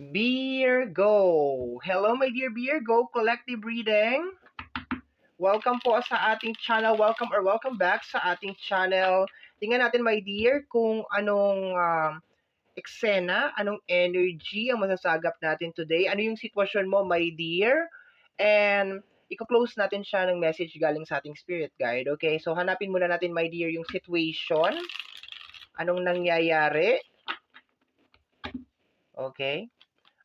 Virgo. Hello, my dear Virgo. Collective reading. Welcome po sa ating channel. Welcome or welcome back sa ating channel. Tingnan natin, my dear, kung anong um, eksena, anong energy ang masasagap natin today. Ano yung sitwasyon mo, my dear? And i-close natin siya ng message galing sa ating spirit guide. Okay, so hanapin muna natin, my dear, yung situation. Anong nangyayari? Okay.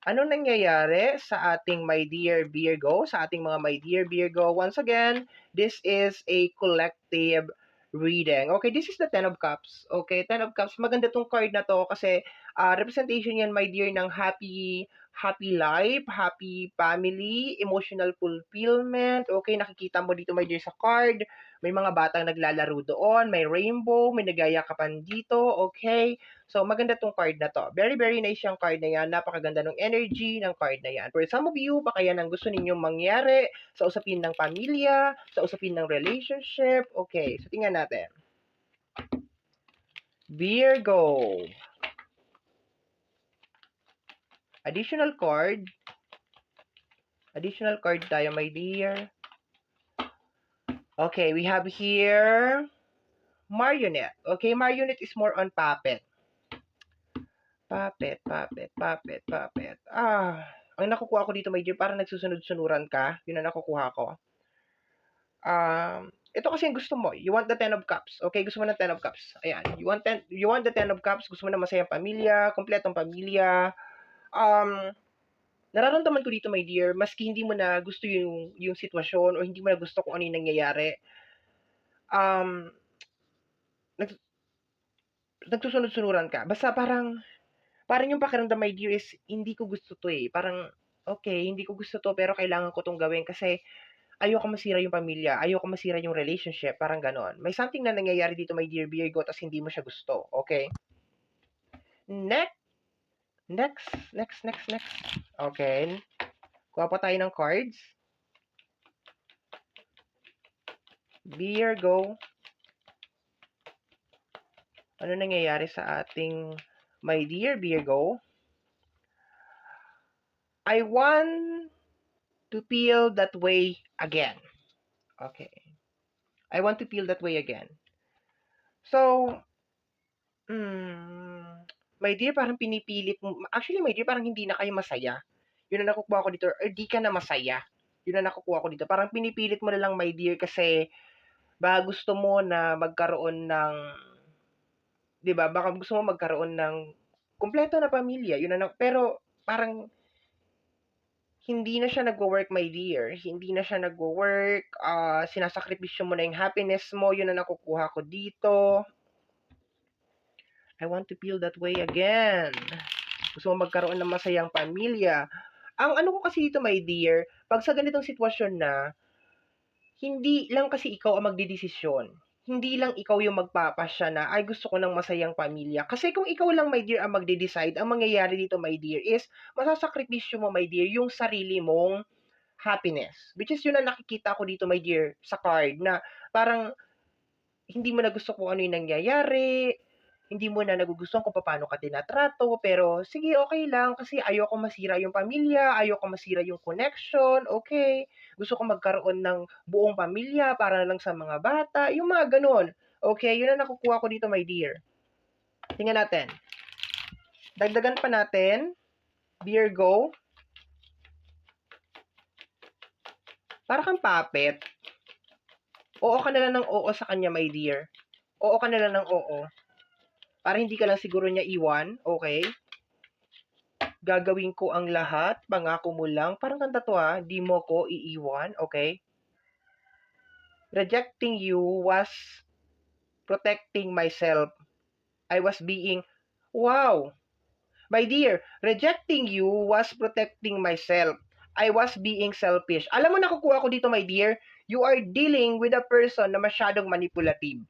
Anong nangyayari sa ating my dear Virgo, sa ating mga my dear Virgo? Once again, this is a collective reading. Okay, this is the Ten of Cups. Okay, Ten of Cups. Maganda tong card na to kasi uh, representation yan, my dear, ng happy happy life, happy family, emotional fulfillment. Okay, nakikita mo dito, my dear, sa card. May mga batang naglalaro doon, may rainbow, may nagayakapan dito. Okay, so maganda tong card na to. Very, very nice yung card na yan. Napakaganda ng energy ng card na yan. For some of you, baka yan ang gusto ninyong mangyari sa usapin ng pamilya, sa usapin ng relationship. Okay, so tingnan natin. Virgo. Additional card. Additional card tayo, my dear. Okay, we have here marionette. Okay, marionette is more on puppet. Puppet, puppet, puppet, puppet. Ah, ang nakukuha ko dito, my dear, parang nagsusunod-sunuran ka. Yun ang nakukuha ko. Um, ito kasi yung gusto mo. You want the Ten of Cups. Okay, gusto mo ng Ten of Cups. Ayan. You want, ten, you want the Ten of Cups. Gusto mo na masayang pamilya, kompletong pamilya. Um, nararamdaman ko dito, my dear, maski hindi mo na gusto yung, yung sitwasyon o hindi mo na gusto kung ano yung nangyayari, um, nag, nagsusunod-sunuran ka. Basta parang, parang yung pakiramdam, my dear, is hindi ko gusto to eh. Parang, okay, hindi ko gusto to, pero kailangan ko tong gawin kasi ayoko masira yung pamilya, ayoko masira yung relationship, parang ganon. May something na nangyayari dito, my dear Virgo, tas hindi mo siya gusto, okay? Next, next, next, next, next. Okay. Kuha pa tayo ng cards. Virgo. Ano nangyayari sa ating my dear Virgo? I want to feel that way again. Okay. I want to feel that way again. So, mm, my dear, parang pinipilit mo. Actually, my dear, parang hindi na kayo masaya. Yun ang nakukuha ko dito. Or di ka na masaya. Yun ang nakukuha ko dito. Parang pinipilit mo na lang, my dear, kasi baka gusto mo na magkaroon ng, di ba, baka gusto mo magkaroon ng kumpleto na pamilya. Yun ang, pero parang hindi na siya nagwo-work, my dear. Hindi na siya nagwo-work. Uh, sinasakripisyo mo na yung happiness mo. Yun ang nakukuha ko dito. I want to feel that way again. Gusto mo magkaroon ng masayang pamilya. Ang ano ko kasi dito, my dear, pag sa ganitong sitwasyon na, hindi lang kasi ikaw ang magdidesisyon. Hindi lang ikaw yung magpapasya na, ay gusto ko ng masayang pamilya. Kasi kung ikaw lang, my dear, ang magde-decide, ang mangyayari dito, my dear, is masasakripisyo mo, my dear, yung sarili mong happiness. Which is yun na nakikita ko dito, my dear, sa card, na parang hindi mo na gusto kung ano yung nangyayari, hindi mo na nagugustuhan kung paano ka tinatrato, pero sige, okay lang, kasi ayoko masira yung pamilya, ayoko masira yung connection, okay? Gusto ko magkaroon ng buong pamilya para lang sa mga bata, yung mga ganun. Okay, yun ang nakukuha ko dito, my dear. Tingnan natin. Dagdagan pa natin. Virgo. Para kang puppet. Oo ka na lang ng oo sa kanya, my dear. Oo ka na lang ng oo. Para hindi ka lang siguro niya iwan, okay? Gagawin ko ang lahat, pangako mo lang. Parang kanta to ha, di mo ko iiwan, okay? Rejecting you was protecting myself. I was being, wow! My dear, rejecting you was protecting myself. I was being selfish. Alam mo nakukuha ko dito, my dear, you are dealing with a person na masyadong manipulative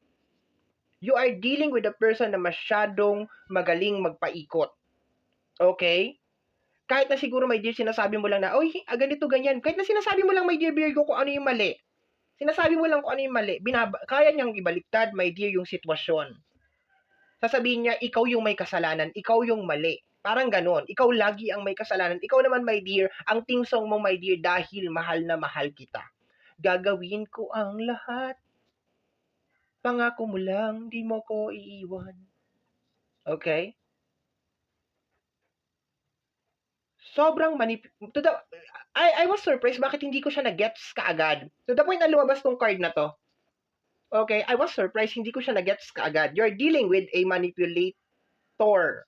you are dealing with a person na masyadong magaling magpaikot. Okay? Kahit na siguro, my dear, sinasabi mo lang na, oy, ah, ganito, ganyan. Kahit na sinasabi mo lang, my dear Virgo, kung ano yung mali. Sinasabi mo lang kung ano yung mali. Binaba- kaya niyang ibaliktad, my dear, yung sitwasyon. Sasabihin niya, ikaw yung may kasalanan, ikaw yung mali. Parang ganon. Ikaw lagi ang may kasalanan. Ikaw naman, my dear, ang team song mo, my dear, dahil mahal na mahal kita. Gagawin ko ang lahat. Pangako mo lang, di mo ko iiwan. Okay? Sobrang manip... To the... I, I was surprised bakit hindi ko siya na-gets kaagad. To the point na lumabas tong card na to. Okay, I was surprised hindi ko siya na-gets kaagad. You're dealing with a manipulator.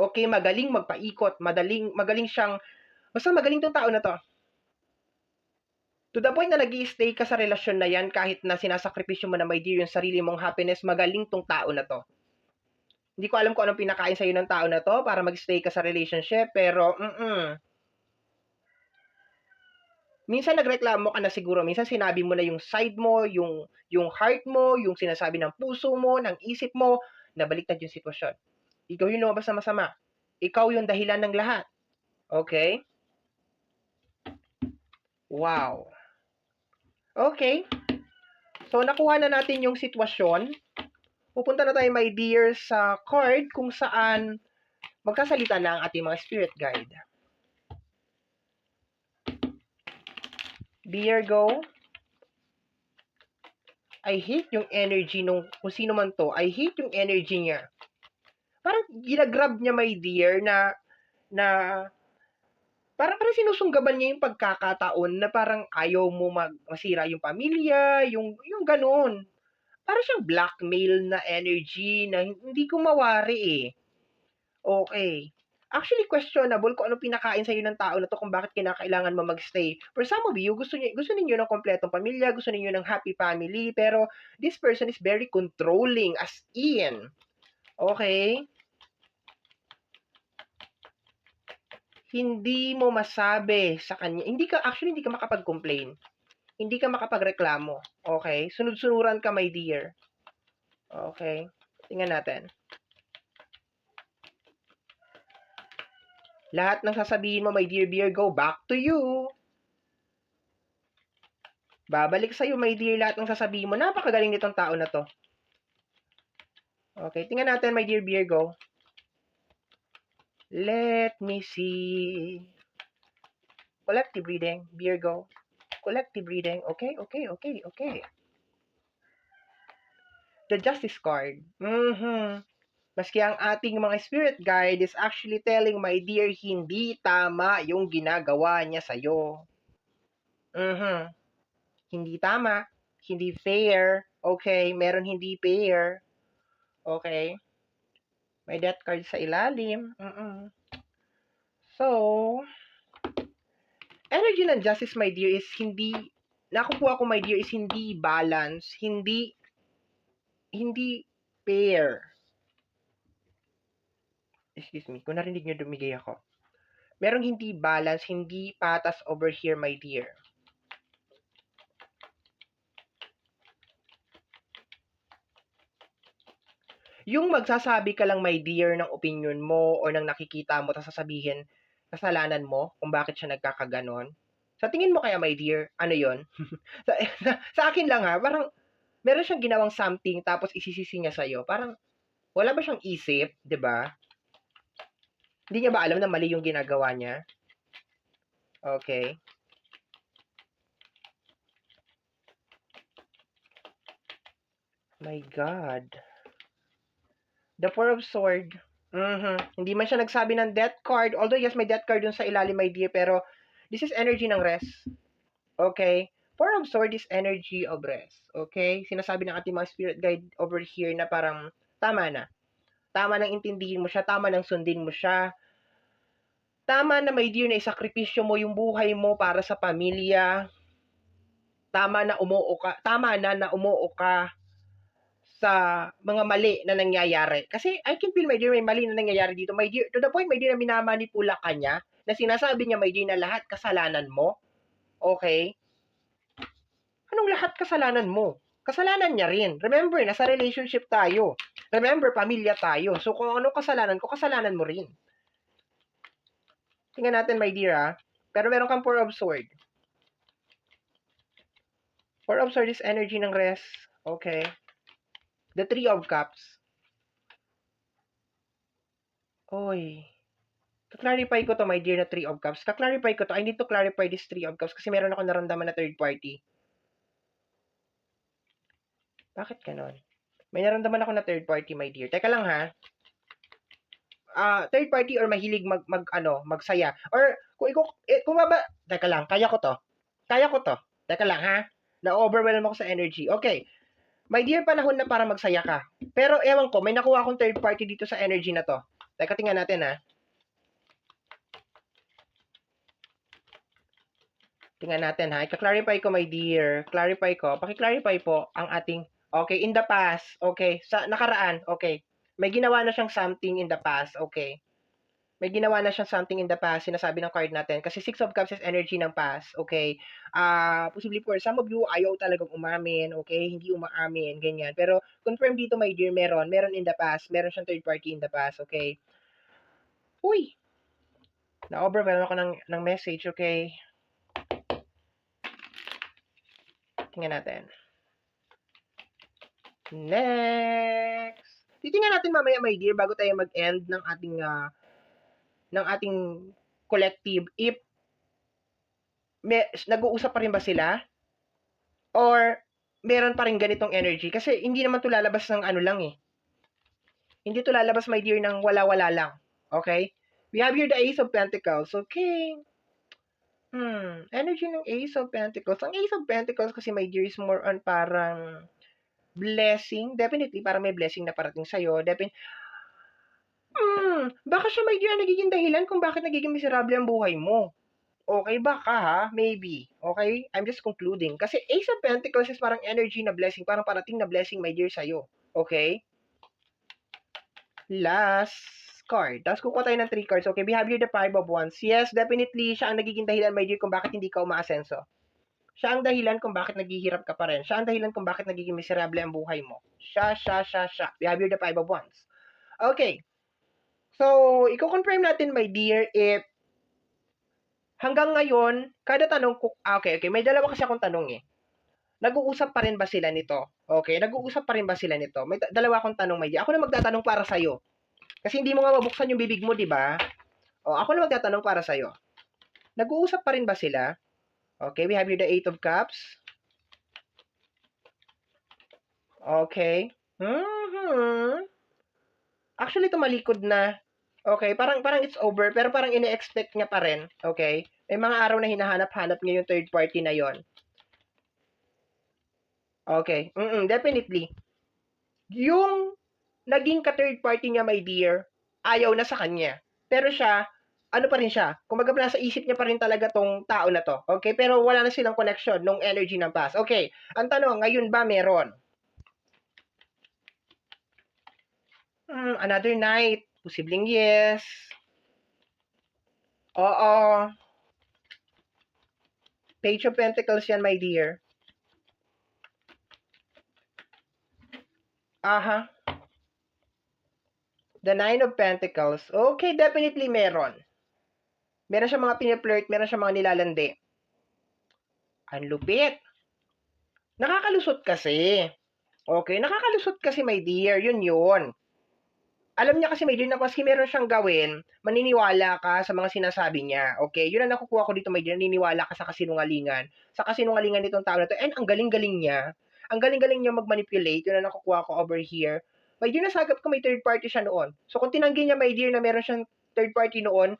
Okay, magaling magpaikot, madaling, magaling siyang, basta magaling tong tao na to. To the point na nag stay ka sa relasyon na yan, kahit na sinasakripisyo mo na my dear yung sarili mong happiness, magaling tong tao na to. Hindi ko alam kung anong pinakain sa'yo ng tao na to para mag-stay ka sa relationship, pero, mm Minsan nagreklamo ka na siguro, minsan sinabi mo na yung side mo, yung, yung heart mo, yung sinasabi ng puso mo, ng isip mo, nabaliktad yung sitwasyon. Ikaw yung lumabas na masama. Ikaw yung dahilan ng lahat. Okay? Wow. Okay. So, nakuha na natin yung sitwasyon. Pupunta na tayo, my dear, sa card kung saan magkasalita na ang ating mga spirit guide. Virgo, I hate yung energy nung kung sino man to. I hate yung energy niya. Parang ginagrab niya, my dear, na na parang parang sinusunggaban niya yung pagkakataon na parang ayaw mo mag, masira yung pamilya, yung yung ganoon. Parang siyang blackmail na energy na hindi ko mawari eh. Okay. Actually, questionable kung ano pinakain sa'yo ng tao na to kung bakit kinakailangan mo magstay. For some of you, gusto, niyo, gusto ninyo ng kompletong pamilya, gusto ninyo ng happy family, pero this person is very controlling as in. Okay? Hindi mo masabi sa kanya, hindi ka, actually, hindi ka makapag-complain. Hindi ka makapagreklamo. Okay? Sunod-sunuran ka, my dear. Okay? Tingnan natin. Lahat ng sasabihin mo, my dear Virgo, back to you. Babalik sa'yo, my dear, lahat ng sasabihin mo. Napakagaling nitong tao na to. Okay, tingnan natin, my dear Virgo. Let me see. Collective reading, Virgo. Collective reading. Okay, okay, okay, okay. The Justice card. Mm-hmm. Maski ang ating mga spirit guide is actually telling, my dear, hindi tama yung ginagawa niya sa'yo. Mhm. Hindi tama. Hindi fair. Okay? Meron hindi fair. Okay? May death card sa ilalim. Mm So, energy ng justice, my dear, is hindi, nakukuha ko, my dear, is hindi balance, hindi, hindi fair excuse me, kung narinig nyo dumigay ako. Merong hindi balance, hindi patas over here, my dear. Yung magsasabi ka lang, my dear, ng opinion mo o ng nakikita mo, tapos sasabihin, kasalanan mo kung bakit siya nagkakaganon. Sa tingin mo kaya, my dear, ano yon sa, sa, akin lang ha, parang meron siyang ginawang something tapos isisisi niya sa'yo. Parang, wala ba siyang isip, 'di ba? Hindi niya ba alam na mali yung ginagawa niya? Okay. My God. The Four of Sword. Mm-hmm. Hindi man siya nagsabi ng death card. Although, yes, may death card dun sa ilalim, my dear. Pero, this is energy ng rest. Okay? Four of Sword is energy of rest. Okay? Sinasabi ng ating mga spirit guide over here na parang, tama na. Tama nang intindihin mo siya. Tama nang sundin mo siya tama na may dear na isakripisyo mo yung buhay mo para sa pamilya. Tama na umuo ka, tama na na umuo ka sa mga mali na nangyayari. Kasi I can feel, my dear, may mali na nangyayari dito. My dear, to the point, my dear, na minamanipula ka niya, na sinasabi niya, my dear, na lahat kasalanan mo. Okay? Anong lahat kasalanan mo? Kasalanan niya rin. Remember, nasa relationship tayo. Remember, pamilya tayo. So, kung ano kasalanan ko, kasalanan mo rin. Tingnan natin, my dear, ah. Pero meron kang Four of Sword. Four of Sword is energy ng rest. Okay. The Three of Cups. Hoy. Ka-clarify ko to, my dear, na Three of Cups. Ka-clarify ko to. I need to clarify this Three of Cups kasi meron ako naramdaman na third party. Bakit ganon? May naramdaman ako na third party, my dear. Teka lang, ha? Ah, third party or mahilig mag, mag ano, magsaya. Or kung ikaw, eh, kung ba, teka lang, kaya ko to. Kaya ko to. Teka lang, ha? Na-overwhelm ako sa energy. Okay. My dear, panahon na para magsaya ka. Pero ewan ko, may nakuha akong third party dito sa energy na to. Teka, tingnan natin, ha? Tingnan natin, ha? Ika-clarify ko, my dear. Clarify ko. Paki-clarify po ang ating, okay, in the past. Okay, sa nakaraan. Okay. May ginawa na siyang something in the past. Okay. May ginawa na siyang something in the past, sinasabi ng card natin. Kasi Six of Cups is energy ng past, okay? Ah, possibly for some of you, ayaw talagang umamin, okay? Hindi umaamin, ganyan. Pero, confirm dito, my dear, meron. Meron in the past. Meron siyang third party in the past, okay? Uy! Na-overwhelm ako ng, ng message, okay? Tingnan natin. Next! Titingnan natin mamaya, my dear, bago tayo mag-end ng ating ah, ng ating collective if may, nag-uusap pa rin ba sila? Or meron pa rin ganitong energy? Kasi hindi naman to lalabas ng ano lang eh. Hindi to lalabas my dear ng wala-wala lang. Okay? We have here the ace of pentacles. Okay. Hmm. Energy ng ace of pentacles. Ang ace of pentacles kasi my dear is more on parang blessing. Definitely parang may blessing na parating sa'yo. Definitely Hmm, baka siya may dear nagiging dahilan kung bakit nagiging miserable ang buhay mo. Okay, baka ha, maybe. Okay? I'm just concluding. Kasi Ace of Pentacles is parang energy na blessing, parang parating na blessing, my dear, sa'yo. Okay? Last card. Tapos kukuha tayo ng three cards. Okay, we have here the Five of Wands. Yes, definitely, siya ang nagiging dahilan, my dear, kung bakit hindi ka umaasenso. Siya ang dahilan kung bakit naghihirap ka pa rin. Siya ang dahilan kung bakit nagiging miserable ang buhay mo. Siya, siya, siya, siya. We have here the Five of Wands. Okay. So, i-confirm natin, my dear, if hanggang ngayon, kada tanong ko, ah, okay, okay, may dalawa kasi akong tanong eh. Nag-uusap pa rin ba sila nito? Okay, nag-uusap pa rin ba sila nito? May da- dalawa akong tanong, my dear. Ako na magtatanong para sa'yo. Kasi hindi mo nga mabuksan yung bibig mo, di ba? O, ako na magtatanong para sa'yo. Nag-uusap pa rin ba sila? Okay, we have here the Eight of Cups. Okay. Mhm. Actually, tumalikod na. Okay, parang parang it's over, pero parang ine-expect niya pa rin. Okay? May mga araw na hinahanap-hanap niya yung third party na yon. Okay. Mm definitely. Yung naging ka-third party niya, my dear, ayaw na sa kanya. Pero siya, ano pa rin siya? Kumbaga nasa isip niya pa rin talaga tong tao na to. Okay? Pero wala na silang connection nung energy ng past. Okay. Ang tanong, ngayon ba meron? Hmm, another night. Posibleng yes. Oo. Page of Pentacles yan, my dear. Aha. The Nine of Pentacles. Okay, definitely meron. Meron siya mga piniflirt, meron siya mga nilalandi. Ang lupit. Nakakalusot kasi. Okay, nakakalusot kasi, my dear. Yun yun alam niya kasi may dear na kasi meron siyang gawin, maniniwala ka sa mga sinasabi niya. Okay? Yun ang nakukuha ko dito, may dear, naniniwala ka sa kasinungalingan. Sa kasinungalingan nitong tao na to. And ang galing-galing niya. Ang galing-galing niya mag-manipulate. Yun ang nakukuha ko over here. May dear, nasagap ko may third party siya noon. So, kung tinanggi niya, my dear, na meron siyang third party noon,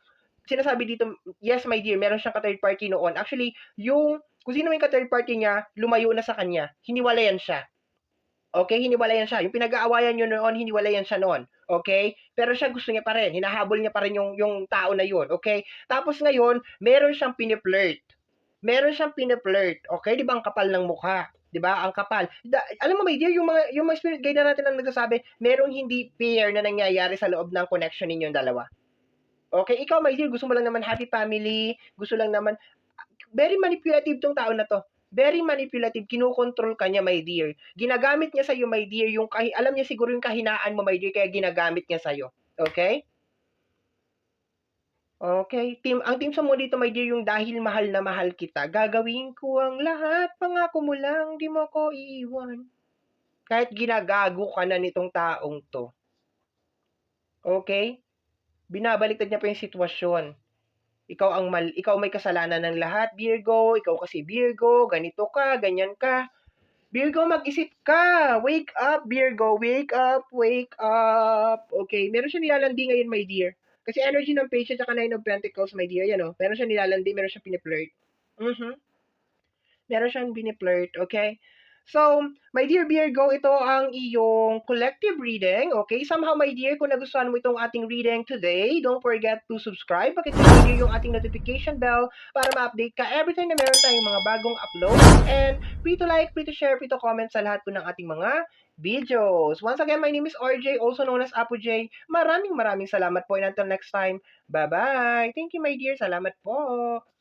sinasabi dito, yes, my dear, meron siyang ka-third party noon. Actually, yung, kung sino may ka-third party niya, lumayo na sa kanya. Hiniwalayan siya. Okay, hiniwalayan siya. Yung pinag-aawayan nyo noon, hiniwalayan siya noon. Okay? Pero siya gusto niya pa rin. Hinahabol niya pa rin yung, yung tao na yun. Okay? Tapos ngayon, meron siyang piniflirt. Meron siyang piniflirt. Okay? Di ba ang kapal ng mukha? Di ba? Ang kapal. Da, alam mo, my dear, yung mga, yung mga spirit guide na natin ang nagsasabi, merong hindi fair na nangyayari sa loob ng connection ninyong dalawa. Okay? Ikaw, my dear, gusto mo lang naman happy family. Gusto lang naman, very manipulative tong tao na to very manipulative, kinukontrol ka niya, my dear. Ginagamit niya sa'yo, my dear, yung kahi- alam niya siguro yung kahinaan mo, my dear, kaya ginagamit niya sa'yo. Okay? Okay, team, ang team sa mo dito, my dear, yung dahil mahal na mahal kita, gagawin ko ang lahat, pangako mo lang, di mo ko iiwan. Kahit ginagago ka na nitong taong to. Okay? binabaliktad niya pa yung sitwasyon. Ikaw ang mal, ikaw may kasalanan ng lahat, Virgo. Ikaw kasi Virgo, ganito ka, ganyan ka. Virgo, mag-isip ka. Wake up, Virgo. Wake up, wake up. Okay, meron siya nilalandi ngayon, my dear. Kasi energy ng patient at Nine of Pentacles, my dear, yan o. Meron siya nilalandi, meron siya piniflirt. Mhm. Meron siyang biniflirt, okay? So, my dear Virgo, ito ang iyong collective reading, okay? Somehow, my dear, kung nagustuhan mo itong ating reading today, don't forget to subscribe. Niyo yung ating notification bell para ma-update ka every time na meron tayong mga bagong upload. And free to like, free to share, free to comment sa lahat po ng ating mga videos. Once again, my name is RJ, also known as Apo J. Maraming maraming salamat po and until next time, bye-bye. Thank you, my dear. Salamat po.